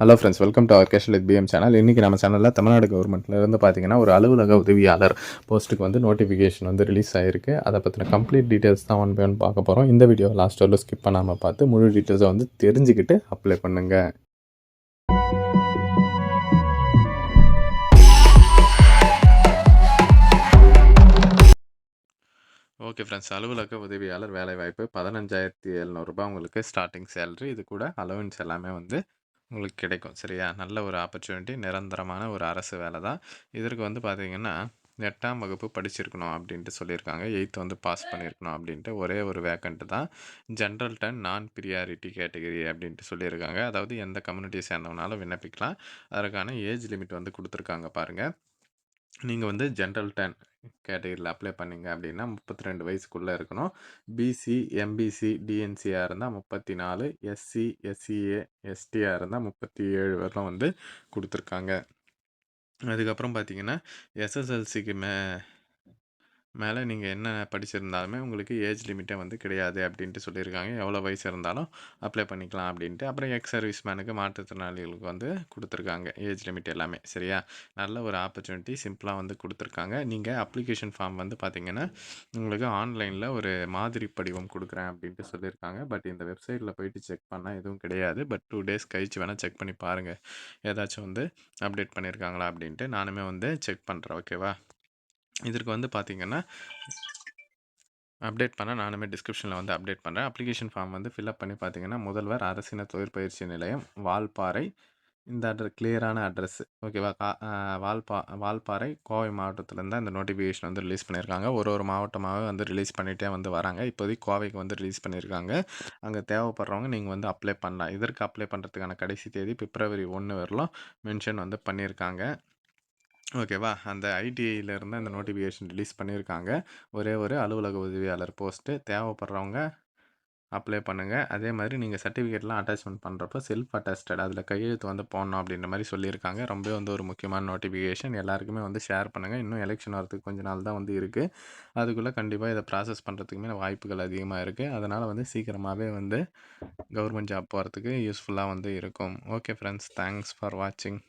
Hello friends welcome to our casual with PM channel இன்றைக்கி நம்ம சேனலில் தமிழ்நாடு கவர்மெண்ட்ல இருந்து பார்த்தீங்கன்னா ஒரு அலுவலக உதவியாளர் போஸ்ட்டுக்கு வந்து நோட்டிஃபிகேஷன் வந்து ரிலீஸ் ஆகிருக்கு அதை பற்றின கம்ப்ளீட் டீட்டெயில்ஸ் தான் ஒன் பை ஒன் பார்க்க போகிறோம் இந்த வீடியோ லாஸ்ட் வரலும் ஸ்கிப் பண்ணாமல் பார்த்து முழு டீட்டெயில்ஸை வந்து தெரிஞ்சுக்கிட்டு அப்ளை பண்ணுங்கள் ஓகே ஃப்ரெண்ட்ஸ் அலுவலக உதவியாளர் வேலைவாய்ப்பு பதினஞ்சாயிரத்தி எழுநூறுபா உங்களுக்கு ஸ்டார்டிங் சேலரி இது கூட அலவன்ஸ் எல்லாமே வந்து உங்களுக்கு கிடைக்கும் சரியா? நல்ல ஒரு ஆப்பர்ச்சுனிட்டி நிரந்தரமான ஒரு அரசு வேலை தான். இதற்கு வந்து பார்த்தீங்கன்னா எட்டாம் வகுப்பு படிச்சிருக்கணும் அப்படின்ட்டு சொல்லியிருக்காங்க. எயித்து வந்து பாஸ் பண்ணியிருக்கணும் அப்படின்ட்டு ஒரே ஒரு வேக்கண்ட்டு தான். ஜென்ரல் டன் நான் ப்ரியாரிட்டி கேட்டகரி அப்படின்ட்டு சொல்லியிருக்காங்க. அதாவது எந்த கம்யூனிட்டியை சேர்ந்தவனாலும் விண்ணப்பிக்கலாம். அதற்கான ஏஜ் லிமிட் வந்து கொடுத்துருக்காங்க பாருங்கள் நீங்கள் வந்து ஜென்ரல் டென் கேட்டகரியில் அப்ளை பண்ணீங்க அப்படின்னா முப்பத்தி ரெண்டு வயசுக்குள்ளே இருக்கணும். பிசி எம்பிசி டிஎன்சியாக இருந்தால் முப்பத்தி நாலு எஸ்சி எஸ்சிஏ எஸ்டியாக இருந்தால் முப்பத்தி ஏழு வரலாம் வந்து கொடுத்துருக்காங்க. அதுக்கப்புறம் பார்த்தீங்கன்னா எஸ்எஸ்எல்சிக்கு மே மேலே நீங்கள் என்ன படிச்சிருந்தாலுமே உங்களுக்கு ஏஜ் லிமிட்டே வந்து கிடையாது அப்படின்ட்டு சொல்லியிருக்காங்க. எவ்வளோ வயசு இருந்தாலும் அப்ளை பண்ணிக்கலாம் அப்படின்ட்டு. அப்புறம் எக்ஸ் சர்வீஸ் மேனுக்கு மாற்றுத்திறனாளிகளுக்கு வந்து கொடுத்துருக்காங்க. ஏஜ் லிமிட் எல்லாமே சரியா? நல்ல ஒரு ஆப்பர்ச்சுனிட்டி சிம்பிளாக வந்து கொடுத்துருக்காங்க. நீங்கள் அப்ளிகேஷன் ஃபார்ம் வந்து பார்த்தீங்கன்னா உங்களுக்கு ஆன்லைனில் ஒரு மாதிரி படிவம் கொடுக்குறேன் அப்படின்ட்டு சொல்லியிருக்காங்க. பட் இந்த வெப்சைட்டில் போயிட்டு செக் பண்ணால் எதுவும் கிடையாது. பட் டூ டேஸ் கழிச்சு வேணால் செக் பண்ணி பாருங்கள் ஏதாச்சும் வந்து அப்டேட் பண்ணியிருக்காங்களா அப்படின்ட்டு நானுமே வந்து செக் பண்ணுறேன் ஓகேவா? இதற்கு வந்து பார்த்தீங்கன்னா அப்டேட் பண்ண நானுமே டிஸ்கிரிப்ஷனில் வந்து அப்டேட் பண்ணுறேன் அப்ளிகேஷன் ஃபார்ம் வந்து ஃபில்அப் பண்ணி பார்த்தீங்கன்னா முதல்வர் அரசின தொழிற்பயிற்சி நிலையம் வால்பாறை. இந்த அட்ரஸ் கிளியரான அட்ரஸ் ஓகேவா கா வால்பா வால்பாறை கோவை மாவட்டத்துலேருந்து அந்த இந்த நோட்டிஃபிகேஷன் வந்து ரிலீஸ் பண்ணியிருக்காங்க. ஒரு ஒரு மாவட்டமாகவே வந்து ரிலீஸ் பண்ணிகிட்டே வந்து வராங்க. இப்போதைக்கு கோவைக்கு வந்து ரிலீஸ் பண்ணியிருக்காங்க. அங்கே தேவைப்படுறவங்க நீங்கள் வந்து அப்ளை பண்ணலாம். இதற்கு அப்ளை பண்ணுறதுக்கான கடைசி தேதி பிப்ரவரி ஒன்று வரலாம். மென்ஷன் வந்து பண்ணியிருக்காங்க. ஓகேவா? அந்த ஐடிஐலேருந்து அந்த நோட்டிஃபிகேஷன் ரிலீஸ் பண்ணியிருக்காங்க. ஒரே ஒரு அலுவலக உதவியாளர் போஸ்ட்டு தேவைப்படுறவங்க அப்ளை பண்ணுங்கள் அதே மாதிரி நீங்கள் சர்டிஃபிகேட்லாம் அட்டாச்மெண்ட் பண்ணுறப்போ செல்ஃப் அட்டாஸ்டட் அதில் கையெழுத்து வந்து போடணும் அப்படின்ற மாதிரி சொல்லியிருக்காங்க. ரொம்பவே வந்து ஒரு முக்கியமான நோட்டிஃபிகேஷன். எல்லாருக்குமே வந்து ஷேர் பண்ணுங்கள் இன்னும் எலெக்ஷன் வரதுக்கு கொஞ்ச நாள் தான் வந்து இருக்குது அதுக்குள்ளே கண்டிப்பாக இதை ப்ராசஸ் பண்ணுறதுக்குமே வாய்ப்புகள் அதிகமாக இருக்குது அதனால் வந்து சீக்கிரமாகவே வந்து கவர்மெண்ட் ஜாப் போகிறதுக்கு யூஸ்ஃபுல்லாக வந்து இருக்கும். ஓகே ஃப்ரெண்ட்ஸ் தேங்க்ஸ் ஃபார் வாட்சிங்.